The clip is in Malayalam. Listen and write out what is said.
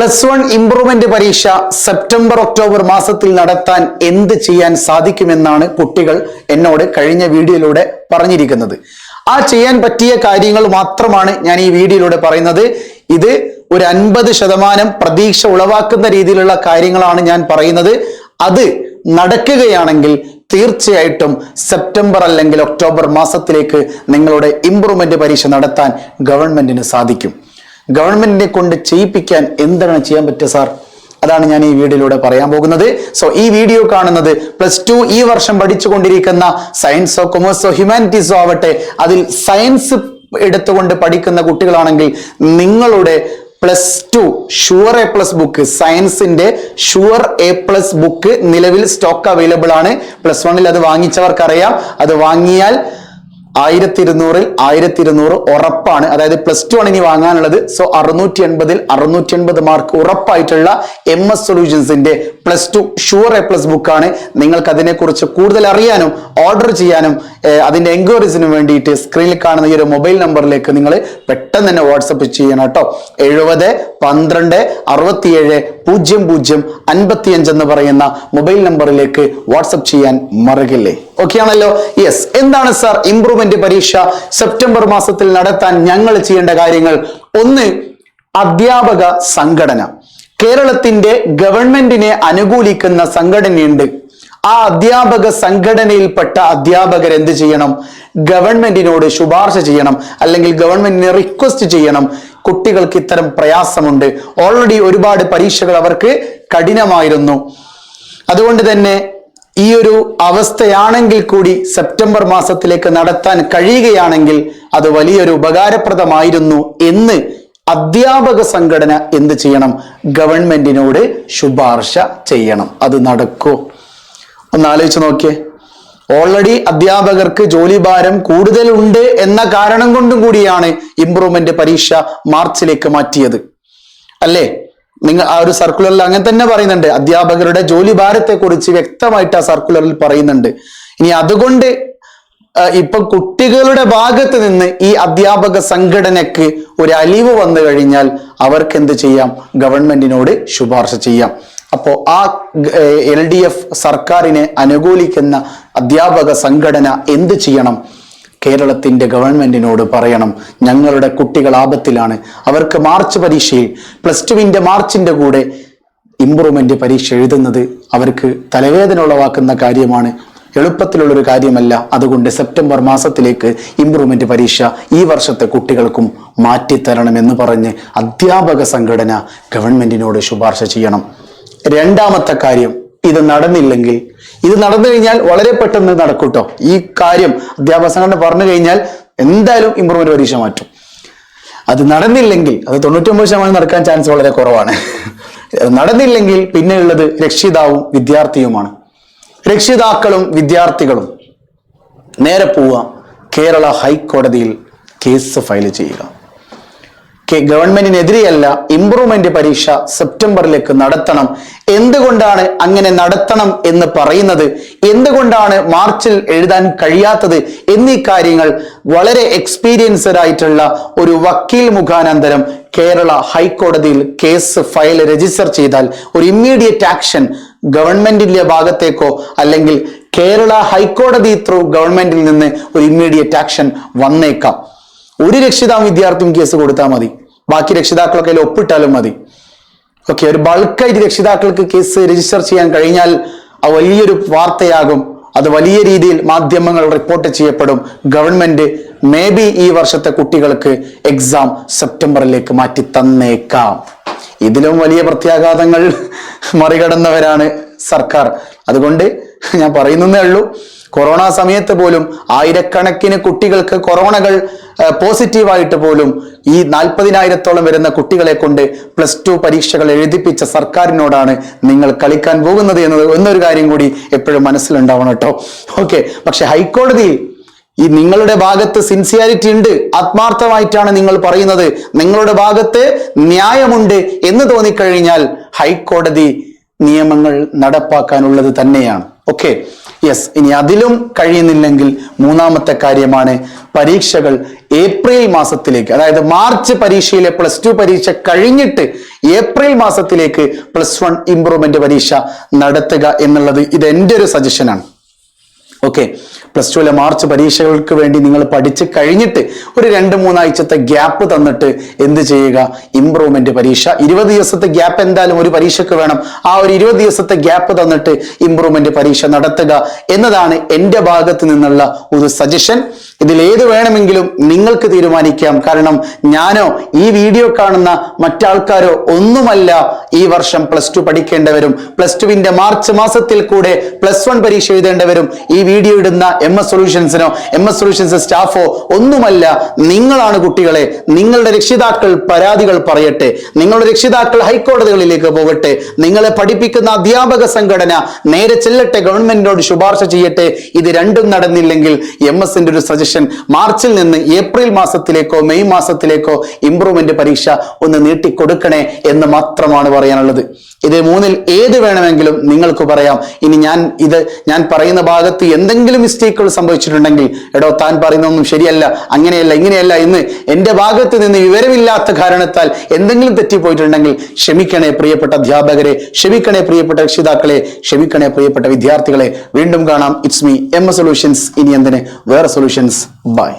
പ്ലസ് വൺ ഇംപ്രൂവ്മെന്റ് പരീക്ഷ സെപ്റ്റംബർ ഒക്ടോബർ മാസത്തിൽ നടത്താൻ എന്ത് ചെയ്യാൻ സാധിക്കുമെന്നാണ് കുട്ടികൾ എന്നോട് കഴിഞ്ഞ വീഡിയോയിലൂടെ പറഞ്ഞിരിക്കുന്നത്. ആ ചെയ്യാൻ പറ്റിയ കാര്യങ്ങൾ മാത്രമാണ് ഞാൻ ഈ വീഡിയോയിലൂടെ പറയുന്നത്. ഇത് ഒരു അൻപത് ശതമാനം പ്രതീക്ഷ ഉളവാക്കുന്ന രീതിയിലുള്ള കാര്യങ്ങളാണ് ഞാൻ പറയുന്നത്. അത് നടക്കുകയാണെങ്കിൽ തീർച്ചയായിട്ടും സെപ്റ്റംബർ അല്ലെങ്കിൽ ഒക്ടോബർ മാസത്തിലേക്ക് നിങ്ങളുടെ ഇംപ്രൂവ്മെന്റ് പരീക്ഷ നടത്താൻ ഗവൺമെന്റിന് സാധിക്കും. ഗവൺമെന്റിനെ കൊണ്ട് ചെയ്യിപ്പിക്കാൻ എന്താണ് ചെയ്യാൻ പറ്റുക സാർ? അതാണ് ഞാൻ ഈ വീഡിയോയിലൂടെ പറയാൻ പോകുന്നത്. സോ ഈ വീഡിയോ കാണുന്നത് പ്ലസ് ടു ഈ വർഷം പഠിച്ചുകൊണ്ടിരിക്കുന്ന സയൻസോ കൊമേഴ്സോ ഹ്യൂമാനിറ്റീസോ ആവട്ടെ അതിൽ സയൻസ് എടുത്തുകൊണ്ട് പഠിക്കുന്ന കുട്ടികളാണെങ്കിൽ നിങ്ങളുടെ plus two sure A plus book സയൻസിന്റെ ഷുവർ എ പ്ലസ് ബുക്ക് നിലവിൽ സ്റ്റോക്ക് അവൈലബിൾ ആണ്. പ്ലസ് വണ്ണിൽ അത് വാങ്ങിച്ചവർക്കറിയാം. അത് വാങ്ങിയാൽ ആയിരത്തി ഇരുന്നൂറിൽ ആയിരത്തി ഇരുന്നൂറ് ഉറപ്പാണ്. അതായത് പ്ലസ് ടു ആണ് ഇനി വാങ്ങാനുള്ളത്. സോ അറുന്നൂറ്റി എൺപതിൽ അറുന്നൂറ്റി എൺപത് മാർക്ക് ഉറപ്പായിട്ടുള്ള M S സൊല്യൂഷൻസിന്റെ plus two sure A plus ബുക്കാണ് നിങ്ങൾക്ക് അതിനെക്കുറിച്ച് കൂടുതൽ അറിയാനും ഓർഡർ ചെയ്യാനും അതിന്റെ എൻക്വയറീസിനും വേണ്ടിയിട്ട് സ്ക്രീനിൽ കാണുന്ന ഈ ഒരു മൊബൈൽ നമ്പറിലേക്ക് നിങ്ങൾ പെട്ടെന്ന് തന്നെ വാട്സപ്പ് ചെയ്യണം കേട്ടോ. എഴുപത് പന്ത്രണ്ട് അറുപത്തിയേഴ് പൂജ്യം പൂജ്യം അൻപത്തിയഞ്ച് എന്ന് പറയുന്ന മൊബൈൽ നമ്പറിലേക്ക് വാട്സപ്പ് ചെയ്യാൻ മറകില്ലേ? ഓക്കെ ആണല്ലോ? യെസ് എന്താണ് സാർ ഇംപ്രൂവ്മെന്റ് പരീക്ഷ? സെപ്റ്റംബർ മാസത്തിൽ നടത്താൻ ഞങ്ങൾ ചെയ്യേണ്ട കാര്യങ്ങൾ? ഒന്ന് അധ്യാപക സംഘടന. കേരളത്തിന്റെ ഗവൺമെന്റിനെ അനുകൂലിക്കുന്ന സംഘടനയുണ്ട്. ആ അധ്യാപക സംഘടനയിൽപ്പെട്ട അധ്യാപകർ എന്ത് ചെയ്യണം? ഗവൺമെന്റിനോട് ശുപാർശ ചെയ്യണം. അല്ലെങ്കിൽ ഗവൺമെന്റിനെ റിക്വസ്റ്റ് ചെയ്യണം. കുട്ടികൾക്ക് ഇത്തരം പ്രയാസമുണ്ട്. ഓൾറെഡി ഒരുപാട് പരീക്ഷകൾ അവർക്ക് കഠിനമായിരുന്നു. അതുകൊണ്ട് തന്നെ ഈ ഒരു അവസ്ഥയാണെങ്കിൽ കൂടി സെപ്റ്റംബർ മാസത്തിലേക്ക് നടത്താൻ കഴിയുകയാണെങ്കിൽ അത് വലിയൊരു ഉപകാരപ്രദമായിരുന്നു എന്ന് അധ്യാപക സംഘടന എന്ത് ചെയ്യണം? ഗവൺമെന്റിനോട് ശുപാർശ ചെയ്യണം. അത് നടക്കൂ. ഒന്ന് ആലോചിച്ച് നോക്കിയേ. ഓൾറെഡി അധ്യാപകർക്ക് ജോലി ജോലിഭാരം കൂടുതലുണ്ട് എന്ന കാരണം കൊണ്ടും കൂടിയാണ് ഇംപ്രൂവ്മെന്റ് പരീക്ഷ മാർച്ചിലേക്ക് മാറ്റിയത്. അല്ലേ? നിങ്ങൾ ആ ഒരു സർക്കുലറിൽ അങ്ങനെ തന്നെ പറയുന്നുണ്ട്. അധ്യാപകരുടെ ജോലി ഭാരത്തെ കുറിച്ച് വ്യക്തമായിട്ട് ആ സർക്കുലറിൽ പറയുന്നുണ്ട്. ഇനി അതുകൊണ്ട് ഇപ്പൊ കുട്ടികളുടെ ഭാഗത്ത് നിന്ന് ഈ അധ്യാപക സംഘടനയ്ക്ക് ഒരു അലിവ് വന്നു കഴിഞ്ഞാൽ അവർക്ക് എന്ത് ചെയ്യാം? ഗവൺമെന്റിനോട് ശുപാർശ ചെയ്യാം. അപ്പോ ആ എൽ ഡി എഫ് സർക്കാരിനെ അനുകൂലിക്കുന്ന അധ്യാപക സംഘടന എന്ത് ചെയ്യണം? കേരളത്തിന്റെ ഗവൺമെന്റിനോട് പറയണം. ഞങ്ങളുടെ കുട്ടികൾ ആപത്തിലാണ്. അവർക്ക് മാർച്ച് പരീക്ഷയിൽ പ്ലസ് ടുവിന്റെ മാർച്ചിന്റെ കൂടെ ഇംപ്രൂവ്മെന്റ് പരീക്ഷ എഴുതുന്നത് അവർക്ക് തലവേദന ഉളവാക്കുന്ന കാര്യമാണ്. എളുപ്പത്തിലുള്ളൊരു കാര്യമല്ല. അതുകൊണ്ട് സെപ്റ്റംബർ മാസത്തിലേക്ക് ഇംപ്രൂവ്മെന്റ് പരീക്ഷ ഈ വർഷത്തെ കുട്ടികൾക്കും മാറ്റിത്തരണമെന്ന് പറഞ്ഞ് അധ്യാപക സംഘടന ഗവൺമെന്റിനോട് ശുപാർശ ചെയ്യണം. രണ്ടാമത്തെ കാര്യം ഇത് നടന്നില്ലെങ്കിൽ. ഇത് നടന്നു കഴിഞ്ഞാൽ വളരെ പെട്ടെന്ന് നടക്കൂട്ടോ. ഈ കാര്യം അധ്യാപക പറഞ്ഞു കഴിഞ്ഞാൽ എന്തായാലും ഇമ്പ്രൂവ്മെന്റ് പരീക്ഷ മാറ്റും. അത് നടന്നില്ലെങ്കിൽ അത് തൊണ്ണൂറ്റൊമ്പത് ശതമാനം നടക്കാൻ ചാൻസ് വളരെ കുറവാണ്. നടന്നില്ലെങ്കിൽ പിന്നെ ഉള്ളത് രക്ഷിതാവും വിദ്യാർത്ഥിയുമാണ്. രക്ഷിതാക്കളും വിദ്യാർത്ഥികളും. നേരെ പോവുക. കേരള ഹൈക്കോടതിയിൽ കേസ് ഫയൽ ചെയ്യുക. ഗവൺമെന്റിനെതിരെയല്ല ഇംപ്രൂവ്മെന്റ് പരീക്ഷ സെപ്റ്റംബറിലേക്ക് നടത്തണം. എന്തുകൊണ്ടാണ് അങ്ങനെ നടത്തണം എന്ന് പറയുന്നത്? എന്തുകൊണ്ടാണ് മാർച്ചിൽ എഴുതാൻ കഴിയാത്തത്? എന്നീ കാര്യങ്ങൾ വളരെ എക്സ്പീരിയൻസ്ഡ് ആയിട്ടുള്ള ഒരു വക്കീൽ മുഖാനന്തരം കേരള ഹൈക്കോടതിയിൽ കേസ് ഫയൽ രജിസ്റ്റർ ചെയ്താൽ ഒരു ഇമ്മീഡിയറ്റ് ആക്ഷൻ ഗവൺമെന്റിന്റെ ഭാഗത്തേക്കോ അല്ലെങ്കിൽ കേരള ഹൈക്കോടതി ത്രൂ ഗവൺമെന്റിൽ നിന്ന് ഒരു ഇമ്മീഡിയറ്റ് ആക്ഷൻ വന്നേക്കാം. ഒരു രക്ഷിതാവും വിദ്യാർത്ഥിയും കേസ് കൊടുത്താൽ മതി. ബാക്കി രക്ഷിതാക്കളൊക്കെ അതിൽ ഒപ്പിട്ടാലും മതി. ഓക്കെ ഒരു ബൾക്കായിട്ട് രക്ഷിതാക്കൾക്ക് കേസ് രജിസ്റ്റർ ചെയ്യാൻ കഴിഞ്ഞാൽ ആ വലിയൊരു വാർത്തയാകും. അത് വലിയ രീതിയിൽ മാധ്യമങ്ങൾ റിപ്പോർട്ട് ചെയ്യപ്പെടും. ഗവൺമെന്റ് മേ ബി ഈ വർഷത്തെ കുട്ടികൾക്ക് എക്സാം സെപ്റ്റംബറിലേക്ക് മാറ്റി തന്നേക്കാം. ഇതിലും വലിയ പ്രത്യാഘാതങ്ങൾ മറികടന്നവരാണ് സർക്കാർ. അതുകൊണ്ട് ഞാൻ പറയുന്നതേ ഉള്ളൂ കൊറോണ സമയത്ത് പോലും ആയിരക്കണക്കിന് കുട്ടികൾക്ക് കൊറോണകൾ പോസിറ്റീവായിട്ട് പോലും ഈ നാൽപ്പതിനായിരത്തോളം വരുന്ന കുട്ടികളെ കൊണ്ട് പ്ലസ് ടു പരീക്ഷകൾ എഴുതിപ്പിച്ച സർക്കാരിനോടാണ് നിങ്ങൾ കളിക്കാൻ പോകുന്നത് എന്നത് എന്നൊരു കാര്യം കൂടി എപ്പോഴും മനസ്സിലുണ്ടാവണം കേട്ടോ. ഓക്കെ പക്ഷെ ഹൈക്കോടതി ഈ നിങ്ങളുടെ ഭാഗത്ത് സിൻസിയാരിറ്റി ഉണ്ട് ആത്മാർത്ഥമായിട്ടാണ് നിങ്ങൾ പറയുന്നത്. നിങ്ങളുടെ ഭാഗത്ത് ന്യായമുണ്ട് എന്ന് തോന്നിക്കഴിഞ്ഞാൽ ഹൈക്കോടതി നിയമങ്ങൾ നടപ്പാക്കാനുള്ളത് തന്നെയാണ്. ഓക്കെ യെസ് ഇനി അതിലും കഴിയുന്നില്ലെങ്കിൽ മൂന്നാമത്തെ കാര്യമാണ് പരീക്ഷകൾ ഏപ്രിൽ മാസത്തിലേക്ക്. അതായത് മാർച്ച് പരീക്ഷയിലെ പ്ലസ് ടു പരീക്ഷ കഴിഞ്ഞിട്ട് ഏപ്രിൽ മാസത്തിലേക്ക് പ്ലസ് വൺ ഇംപ്രൂവ്മെന്റ് പരീക്ഷ നടത്തുക എന്നുള്ളത് ഇത് എന്റെ ഒരു സജഷനാണ് ഓക്കെ പ്ലസ് ടുവിലെ മാർച്ച് പരീക്ഷകൾക്ക് വേണ്ടി നിങ്ങൾ പഠിച്ച് കഴിഞ്ഞിട്ട് ഒരു രണ്ട് മൂന്നാഴ്ചത്തെ ഗ്യാപ്പ് തന്നിട്ട് എന്ത് ചെയ്യുക? ഇംപ്രൂവ്മെന്റ് പരീക്ഷ. ഇരുപത് ദിവസത്തെ ഗ്യാപ്പ് എന്തായാലും ഒരു പരീക്ഷയ്ക്ക് വേണം. ആ ഒരു ഇരുപത് ദിവസത്തെ ഗ്യാപ്പ് തന്നിട്ട് ഇംപ്രൂവ്മെന്റ് പരീക്ഷ നടത്തുക എന്നതാണ് എന്റെ ഭാഗത്ത് നിന്നുള്ള ഒരു സജഷൻ ഇതിൽ ഏത് വേണമെങ്കിലും നിങ്ങൾക്ക് തീരുമാനിക്കാം. കാരണം ഞാനോ ഈ വീഡിയോ കാണുന്ന മറ്റാൾക്കാരോ ഒന്നുമല്ല ഈ വർഷം പ്ലസ് ടു പഠിക്കേണ്ടവരും പ്ലസ് ടുവിന്റെ മാർച്ച് മാസത്തിൽ കൂടെ പ്ലസ് വൺ പരീക്ഷ എഴുതേണ്ടവരും ഈ വീഡിയോ ഇടുന്ന എം എസ് സൊല്യൂഷൻസിനോ എം എസ് സൊല്യൂഷൻസ് സ്റ്റാഫോ ഒന്നുമല്ല നിങ്ങളാണ് കുട്ടികളെ നിങ്ങളുടെ രക്ഷിതാക്കൾ പരാതികൾ പറയട്ടെ നിങ്ങളുടെ രക്ഷിതാക്കൾ ഹൈക്കോടതികളിലേക്ക് പോകട്ടെ നിങ്ങളെ പഠിപ്പിക്കുന്ന അധ്യാപക സംഘടന നേരെ ചെല്ലട്ടെ ഗവൺമെന്റിനോട് ശുപാർശ ചെയ്യട്ടെ ഇത് രണ്ടും നടന്നില്ലെങ്കിൽ എം എസിന്റെ ഒരു സജഷൻ മാർച്ചിൽ നിന്ന് ഏപ്രിൽ മാസത്തിലേക്കോ മെയ് മാസത്തിലേക്കോ ഇംപ്രൂവ്മെന്റ് പരീക്ഷ ഒന്ന് നീട്ടിക്കൊടുക്കണേ എന്ന് മാത്രമാണ് പറയാനുള്ളത്. ഇത് മൂന്നിൽ ഏത് വേണമെങ്കിലും നിങ്ങൾക്ക് പറയാം. ഇനി ഞാൻ ഇത് ഞാൻ പറയുന്ന ഭാഗത്ത് എന്തെങ്കിലും മിസ്റ്റേക്കുകൾ സംഭവിച്ചിട്ടുണ്ടെങ്കിൽ എടോ താൻ പറയുന്നതൊന്നും ശരിയല്ല അങ്ങനെയല്ല ഇങ്ങനെയല്ല എന്ന് എന്റെ ഭാഗത്ത് നിന്ന് വിവരമില്ലാത്ത കാരണത്താൽ എന്തെങ്കിലും തെറ്റിപ്പോയിട്ടുണ്ടെങ്കിൽ ക്ഷമിക്കണേ പ്രിയപ്പെട്ട അധ്യാപകരെ ക്ഷമിക്കണേ പ്രിയപ്പെട്ട രക്ഷിതാക്കളെ ക്ഷമിക്കണേ പ്രിയപ്പെട്ട വിദ്യാർത്ഥികളെ. വീണ്ടും കാണാം. It's me M A solutions ഇനി എന്തിന്? വേറെ സൊല്യൂഷൻസ് ബൈ